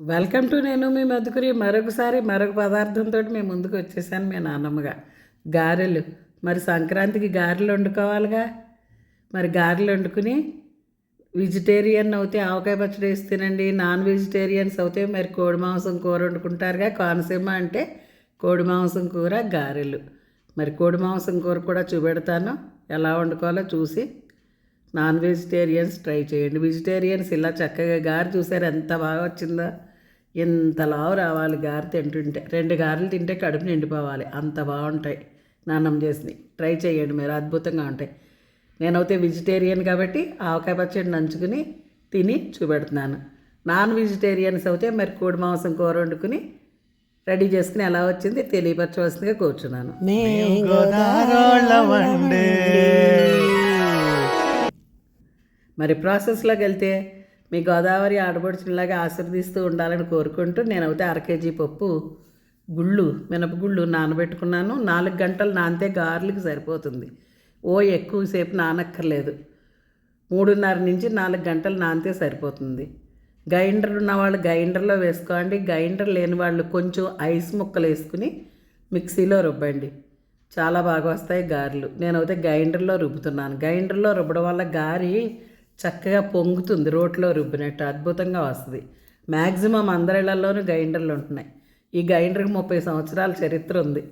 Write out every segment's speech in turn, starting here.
Welcome to నేను మీ మధుకురి. మరొకసారి మరొక పదార్థంతో మేము ముందుకు వచ్చేసాను మీ నాన్నమ్మగా గారెలు. మరి సంక్రాంతికి గారెలు వండుకోవాలిగా? మరి గారెలు వండుకుని వెజిటేరియన్ అయితే ఆవకాయ పచ్చడి వేస్తేనండి నాన్ వెజిటేరియన్స్ అయితే మరి కోడి మాంసం కూర వండుకుంటారుగా. కోనసీమ అంటే కోడి మాంసం కూర గారెలు. మరి కోడి మాంసం కూర కూడా చూపెడతాను. ఎలా వండుకోవాలో చూసి నాన్ వెజిటేరియన్స్ ట్రై చేయండి. వెజిటేరియన్స్ ఇలా చక్కగా గారి చూసారు. ఎంత బాగా వచ్చిందో. ఎంత లావు రావాలి గారి తింటుంటే. రెండు గారెలు తింటే కడుపు నిండిపోవాలి. అంత బాగుంటాయి నాన్నం చేసినవి ట్రై చేయండి మీరు అద్భుతంగా ఉంటాయి. నేనైతే వెజిటేరియన్ కాబట్టి ఆవకాయ పచ్చడి నంచుకుని తిని చూపెడుతున్నాను. నాన్ వెజిటేరియన్స్ అయితే మరి కోడి మాంసం కూర వండుకుని రెడీ చేసుకుని ఎలా వచ్చింది తెలియపరచవలసిందిగా కూర్చున్నాను. మరి ప్రాసెస్లోకి వెళ్తే మీ గోదావరి ఆడపడుచులాగా ఆశీర్దిస్తూ ఉండాలని కోరుకుంటూ నేనైతే అర కేజీ పప్పు గుళ్ళు మినపగుళ్ళు నానబెట్టుకున్నాను. నాలుగు గంటలు నానితే గారెలకు సరిపోతుంది. ఓ ఎక్కువసేపు నానక్కర్లేదు. మూడున్నర నుంచి నాలుగు గంటలు నానితే సరిపోతుంది. గ్రైండర్ ఉన్న వాళ్ళు గ్రైండర్లో వేసుకోండి. గ్రైండర్ లేని వాళ్ళు కొంచెం ఐస్ ముక్కలు వేసుకుని మిక్సీలో రుబ్బండి. చాలా బాగా వస్తాయి గారెలు. నేనైతే గ్రైండర్లో రుబ్బుతున్నాను. గ్రైండర్లో రుబ్బడం వల్ల గారి చక్కగా పొంగుతుంది రోట్లో రుబ్బినట్టు అద్భుతంగా వస్తుంది. మ్యాక్సిమం అందరిళ్ళలోనూ గ్రైండర్లు ఉంటున్నాయి. ఈ గ్రైండర్కి ముప్పై సంవత్సరాల చరిత్ర ఉంది.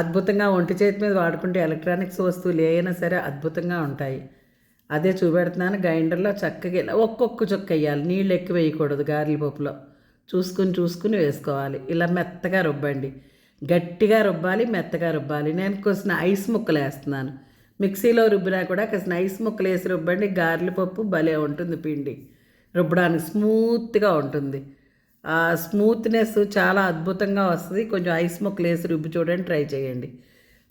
అద్భుతంగా ఒంటి చేతి మీద వాడుకుంటే ఎలక్ట్రానిక్స్ వస్తువులు ఏవైనా సరే అద్భుతంగా ఉంటాయి. అదే చూపెడుతున్నాను గ్రైండర్లో చక్కగా ఇలా ఒక్కొక్క చుక్క వేయాలి. నీళ్ళు ఎక్కువ వేయకూడదు గారెల పప్పులో చూసుకుని చూసుకుని వేసుకోవాలి. ఇలా మెత్తగా రుబ్బండి. గట్టిగా రుబ్బాలి మెత్తగా రుబ్బాలి. నేను కొంచెం ఐస్ ముక్కలు వేస్తున్నాను. మిక్సీలో రుబ్బినా కూడా కొంచెం ఐస్ ముక్కలు వేసి రుబ్బండి గారెల పప్పు భలే ఉంటుంది పిండి. రుబ్బడానికి స్మూత్గా ఉంటుంది. ఆ స్మూత్నెస్ చాలా అద్భుతంగా వస్తుంది. కొంచెం ఐస్ ముక్కలు వేసి రుబ్బి చూడండి ట్రై చేయండి.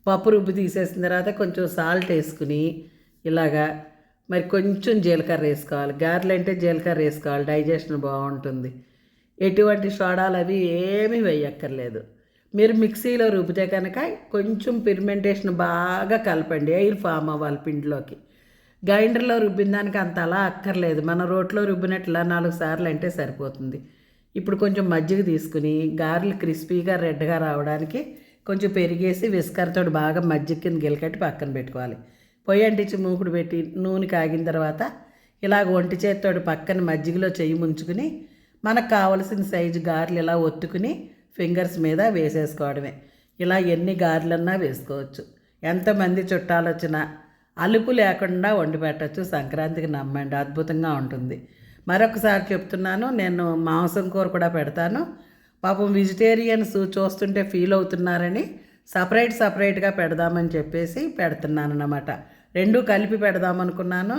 పప్పు రుబ్బి తీసేసిన తర్వాత కొంచెం సాల్ట్ వేసుకుని ఇలాగా మరి కొంచెం జీలకర్ర వేసుకోవాలి. గారెలు అంటే జీలకర్ర వేసుకోవాలి. డైజెషన్ బాగుంటుంది. ఎటువంటి సోడాలు అవి ఏమీ వేయక్కర్లేదు. మీరు మిక్సీలో రుబ్బితే కనుక కొంచెం పిరిమెంటేషన్ బాగా కలపండి ఎయిర్ ఫామ్ అవ్వాలి పిండిలోకి. గ్రైండర్లో రుబ్బిన దానికి అంత అలా అక్కర్లేదు. మన రోట్లో రుబ్బినట్లా నాలుగు సార్లు అంటే సరిపోతుంది. ఇప్పుడు కొంచెం మజ్జిగ తీసుకుని గారెలు క్రిస్పీగా రెడ్గా రావడానికి కొంచెం పెరిగేసి విస్కర్తో బాగా మజ్జిగ కింద గిలకట్టి పక్కన పెట్టుకోవాలి. పొయ్యి అంటించి మూకుడు పెట్టి నూనె కాగిన తర్వాత ఇలాగ ఒంటి చేతితోటి పక్కన మజ్జిగలో చెయ్యి ముంచుకుని మనకు కావలసిన సైజు గారెలు ఇలా ఒత్తుకుని ఫింగర్స్ మీద వేసేసుకోవడమే. ఇలా ఎన్ని గారెలన్నా వేసుకోవచ్చు. ఎంతమంది చుట్టాలు వచ్చినా అలుపు లేకుండా వండి పెట్టచ్చు. సంక్రాంతికి నమ్మండి. అద్భుతంగా ఉంటుంది. మరొకసారి చెప్తున్నాను నేను మాంసం కూర కూడా పెడతాను. పాపం వెజిటేరియన్స్ చూస్తుంటే ఫీల్ అవుతున్నారని సపరేట్ సపరేట్గా పెడదామని చెప్పేసి పెడుతున్నాను అన్నమాట రెండు కలిపి పెడదామనుకున్నాను.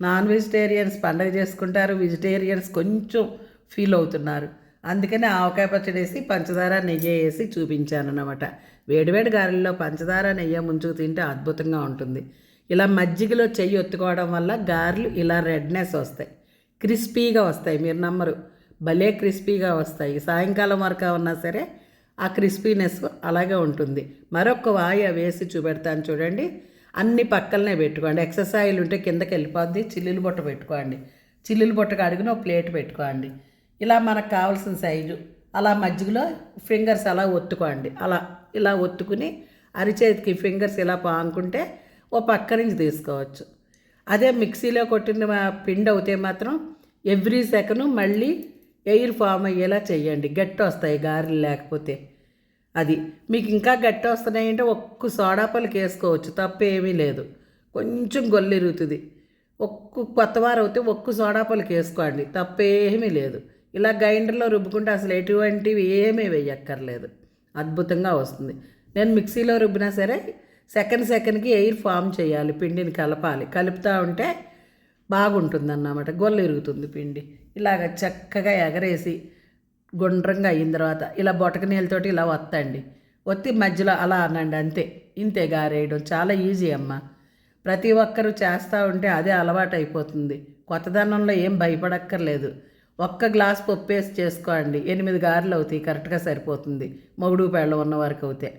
నాన్ వెజిటేరియన్స్ పండగ చేసుకుంటారు. వెజిటేరియన్స్ కొంచెం ఫీల్ అవుతున్నారు. అందుకని ఆవకాయ పచ్చడి వేసి పంచదార నెయ్యి వేసి చూపించాను అనమాట వేడివేడి గారెల్లో పంచదార నెయ్యి ముంచుకు తింటే అద్భుతంగా ఉంటుంది. ఇలా మజ్జిగలో చెయ్యి ఒత్తుకోవడం వల్ల గారెలు ఇలా రెడ్నెస్ వస్తాయి. క్రిస్పీగా వస్తాయి మీరు నమ్మరు. భలే క్రిస్పీగా వస్తాయి. సాయంకాలం వరకు ఉన్నా సరే ఆ క్రిస్పీనెస్ అలాగే ఉంటుంది. మరొక వాయ వేసి చూపెడతాను చూడండి. అన్ని పక్కలనే పెట్టుకోండి. ఎక్సర్సైజ్ ఉంటే కిందకి వెళ్ళిపోద్ది. చిల్లులు బుట్ట పెట్టుకోండి. చిల్లులు బుట్టకు అడిగిన ఒక ప్లేట్ పెట్టుకోండి. ఇలా మనకు కావాల్సిన సైజు. అలా మజ్జిగలో ఫింగర్స్ అలా ఒత్తుకోండి. అలా ఇలా ఒత్తుకుని అరిచేతికి ఫింగర్స్ ఇలా పాముకుంటే ఓ పక్క నుంచి తీసుకోవచ్చు. అదే మిక్సీలో కొట్టిన పిండి అవుతే మాత్రం ఎవ్రీ సెకండ్ మళ్ళీ ఎయిర్ ఫామ్ అయ్యేలా చేయండి గట్టి వస్తాయి గారెలు లేకపోతే. అది మీకు ఇంకా గట్టి వస్తున్నాయంటే ఒక్క సోడా పలుకు వేసుకోవచ్చు. తప్ప ఏమీ లేదు. కొంచెం గొల్లెరుగుతుంది ఒక్క కొత్త వారు అయితే ఒక్క సోడా పలుకు వేసుకోండి. తప్పేమీ లేదు. ఇలా గ్రైండర్లో రుబ్బుకుంటే అసలు ఎటువంటివి ఏమీ వేయక్కర్లేదు. అద్భుతంగా వస్తుంది. నేను మిక్సీలో రుబ్బినా సరే సెకండ్ సెకండ్కి ఎయిర్ ఫామ్ చేయాలి పిండిని కలపాలి. కలుపుతూ ఉంటే బాగుంటుంది అన్నమాట గొల్ల ఇరుగుతుంది పిండి. ఇలాగ చక్కగా ఎగరేసి గుండ్రంగా అయిన తర్వాత ఇలా బొటక నీళ్ళతోటి ఇలా వత్తండి. ఒత్తి మధ్యలో అలా అనండి అంతే. ఇంతే గారేయడం. చాలా ఈజీ అమ్మ. ప్రతి ఒక్కరూ చేస్తూ ఉంటే అదే అలవాటు అయిపోతుంది కొత్తదనంలో ఏం భయపడక్కర్లేదు. ఒక్క గ్లాస్ పప్పు వేసి చేసుకోండి. ఎనిమిది గారెలు అవుతాయి కరెక్ట్గా సరిపోతుంది. మొగుడు పేళ్ళ ఉన్న అవుతే. అవుతాయి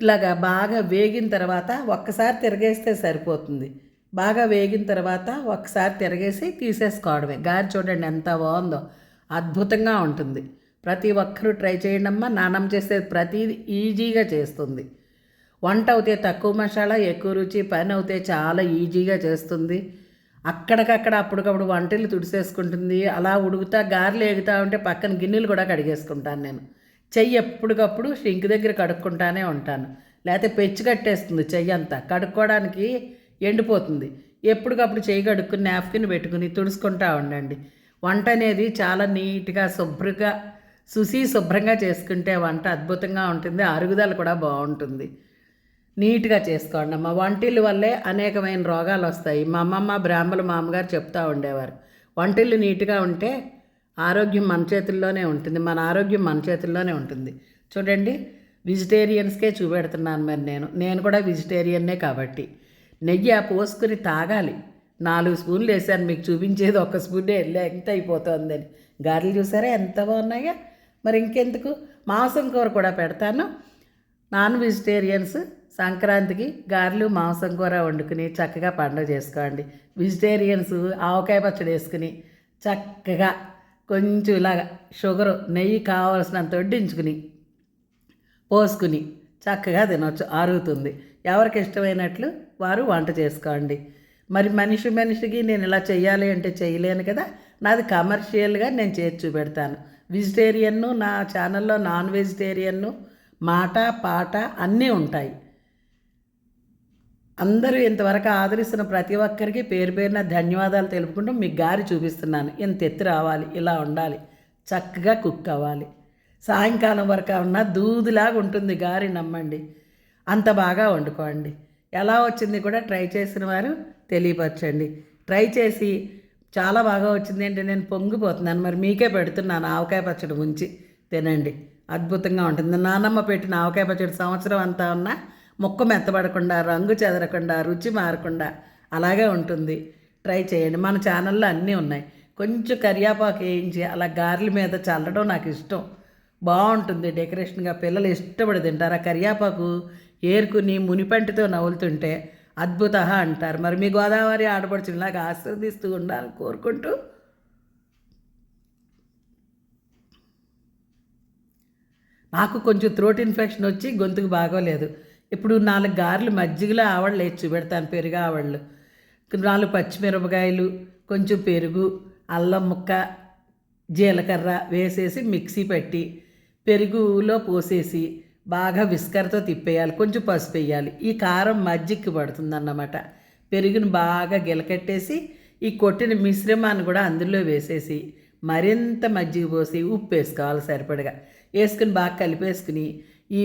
ఇలాగా బాగా వేగిన తర్వాత ఒక్కసారి తిరగేస్తే సరిపోతుంది. బాగా వేగిన తర్వాత ఒకసారి తిరగేసి తీసేసుకోవడమే. గారి చూడండి ఎంత బాగుందో. అద్భుతంగా ఉంటుంది. ప్రతి ఒక్కరూ ట్రై చేయండి అమ్మా. నానమ్మ చేసేది ప్రతిదీ ఈజీగా చేస్తుంది. వంట అవుతే తక్కువ మసాలా ఎక్కువ రుచి పని అవుతే చాలా ఈజీగా చేస్తుంది. అక్కడికక్కడ అప్పటికప్పుడు వంటలు తుడిసేసుకుంటుంది. అలా ఉడుకుతా గారెలు ఎగుతా ఉంటే పక్కన గిన్నెలు కూడా కడిగేసుకుంటాను నేను. చెయ్యి ఎప్పటికప్పుడు షింక్ దగ్గర కడుక్కుంటానే ఉంటాను. లేకపోతే పెచ్చు కట్టేస్తుంది చెయ్యి అంతా. కడుక్కోవడానికి ఎండిపోతుంది. ఎప్పటికప్పుడు చెయ్యి కడుక్కుని నాప్కిన్ పెట్టుకుని తుడుచుకుంటా ఉండండి. వంట అనేది చాలా నీట్గా శుభ్రంగా శుశీ శుభ్రంగా చేసుకుంటే వంట అద్భుతంగా ఉంటుంది. అరుగుదల కూడా బాగుంటుంది. నీట్గా చేసుకోండి అమ్మ. వంటిల్లు వల్లే అనేకమైన రోగాలు వస్తాయి. మా అమ్మమ్మ బ్రాహ్మలు మామగారు చెప్తూ ఉండేవారు. వంటిల్లు నీట్గా ఉంటే ఆరోగ్యం మన చేతుల్లోనే ఉంటుంది. మన ఆరోగ్యం మన చేతుల్లోనే ఉంటుంది. చూడండి వెజిటేరియన్స్కే చూపెడుతున్నాను మరి నేను. నేను కూడా వెజిటేరియన్నే కాబట్టి. నెయ్యి ఆ పోసుకుని తాగాలి. నాలుగు స్పూన్లు వేసాను మీకు చూపించేది ఒక స్పూనే. ఎంత అయిపోతుందని. గారెలు చూసారా? ఎంత బాగున్నాయో. మరి ఇంకెందుకు? మాంసం కూర కూడా పెడతాను. నాన్ వెజిటేరియన్స్ సంక్రాంతికి గారెలు మాంసం కూర వండుకుని చక్కగా పండుగ చేసుకోండి. వెజిటేరియన్స్ ఆవకాయ పచ్చడి వేసుకుని చక్కగా కొంచెం ఇలాగా షుగర్ నెయ్యి కావలసినంత వడ్డించుకుని పోసుకుని చక్కగా తినొచ్చు అరుగుతుంది ఎవరికి ఇష్టమైనట్లు వారు వంట చేసుకోండి. మరి మనిషి మనిషికి నేను ఇలా చేయాలి అంటే చేయలేను కదా? నాది కమర్షియల్గా నేను చేసి చూపెడతాను. వెజిటేరియన్ను నా ఛానల్లో నాన్ వెజిటేరియన్ను మాట పాట అన్నీ ఉంటాయి. అందరూ ఇంతవరకు ఆదరిస్తున్న ప్రతి ఒక్కరికి పేరు పేరున ధన్యవాదాలు తెలుపుకుంటూ మీకు గారి చూపిస్తున్నాను. ఇంత ఎత్తి రావాలి ఇలా ఉండాలి చక్కగా కుక్ అవ్వాలి. సాయంకాలం వరకు ఉన్న దూదిలాగా ఉంటుంది గారి నమ్మండి. అంత బాగా వండుకోండి. ఎలా వచ్చింది కూడా ట్రై చేసిన వారు తెలియపరచండి. ట్రై చేసి చాలా బాగా వచ్చింది అంటే నేను పొంగిపోతున్నాను. మరి మీకే పెడుతున్నాను ఆవకాయ పచ్చడి ఉంచి తినండి. అద్భుతంగా ఉంటుంది. నానమ్మ పెట్టిన ఆవకాయ పచ్చడి సంవత్సరం అంతా ఉన్నా ముక్క మెత్తబడకుండా రంగు చెదరకుండా రుచి మారకుండా అలాగే ఉంటుంది. ట్రై చేయండి. మన ఛానల్లో అన్నీ ఉన్నాయి. కొంచెం కరియాపాకు వేయించి అలా గారెల మీద చల్లడం నాకు ఇష్టం. బాగుంటుంది డెకరేషన్గా. పిల్లలు ఇష్టపడి తింటారు. ఆ కరియాపాకు ఏరుకుని మునిపంటితో నవ్వులుతుంటే అద్భుత అంటారు. మరి మీ గోదావరి ఆడపడుచులాగా ఆస్వాదిస్తూ ఉండాలని కోరుకుంటూ నాకు కొంచెం థ్రోట్ ఇన్ఫెక్షన్ వచ్చి గొంతుకు బాగోలేదు. ఇప్పుడు నాలుగు గారెలు మజ్జిగలో ఆవళ్ళు వేసి చూపెడతాను పెరుగు ఆవళ్ళు. నాలుగు పచ్చిమిరపకాయలు కొంచెం పెరుగు అల్లం ముక్క జీలకర్ర వేసేసి మిక్సీ పెట్టి పెరుగులో పోసేసి బాగా విస్కర్తో తిప్పేయాలి కొంచెం పసుపు వేయాలి. ఈ కారం మజ్జిగకి పడుతుందన్నమాట. పెరుగును బాగా గిలకట్టేసి ఈ కొట్టిన మిశ్రమాన్ని కూడా అందులో వేసేసి మరింత మజ్జిగ పోసి ఉప్పు వేసుకోవాలి సరిపడగా. వేసుకుని బాగా కలిపేసుకుని ఈ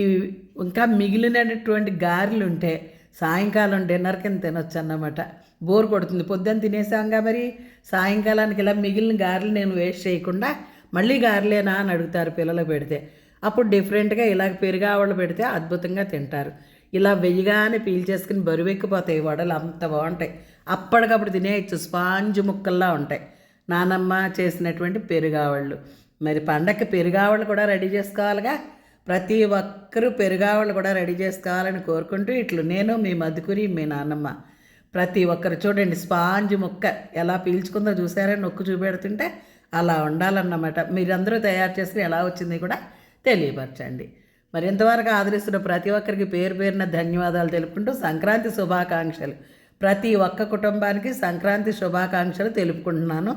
ఇంకా మిగిలినటువంటి గారెలు ఉంటే సాయంకాలం డిన్నర్ కింద తినొచ్చు అన్నమాట బోర్ కొడుతుంది. పొద్దున్న తినేసాంగా మరి? సాయంకాలానికి ఇలా మిగిలిన గారెలు నేను వేస్ట్ చేయకుండా మళ్ళీ గారెలేనా అని అడుగుతారు పిల్లలు పెడితే. అప్పుడు డిఫరెంట్గా ఇలాగ పెరుగావళ్ళు పెడితే అద్భుతంగా తింటారు. ఇలా వెయ్యగానే పీల్చేసుకుని బరువెక్కిపోతాయి వడలు. అంత బాగుంటాయి. అప్పటికప్పుడు తినేయచ్చు స్పాంజ్ ముక్కల్లా ఉంటాయి. నానమ్మ చేసినటువంటి పెరుగావళ్ళు మరి పండగకి పెరుగావళ్ళు కూడా రెడీ చేసుకోవాలిగా? ప్రతి ఒక్కరూ పెరుగావళ్ళు కూడా రెడీ చేసుకోవాలని కోరుకుంటూ ఇట్లు నేను మీ మధుకురి మీ నాన్నమ్మ. ప్రతి ఒక్కరు చూడండి స్పాంజ్ ముక్క ఎలా పీల్చుకుందో చూసారని నొక్కు చూపెడుతుంటే అలా ఉండాలన్నమాట. మీరందరూ తయారు చేసుకుని ఎలా వచ్చింది కూడా తెలియపరచండి. మరి ఇంతవరకు ఆదరిస్తున్న ప్రతి ఒక్కరికి పేరు పేరున ధన్యవాదాలు తెలుపుకుంటూ సంక్రాంతి శుభాకాంక్షలు. ప్రతి ఒక్క కుటుంబానికి సంక్రాంతి శుభాకాంక్షలు తెలుపుకుంటున్నాను.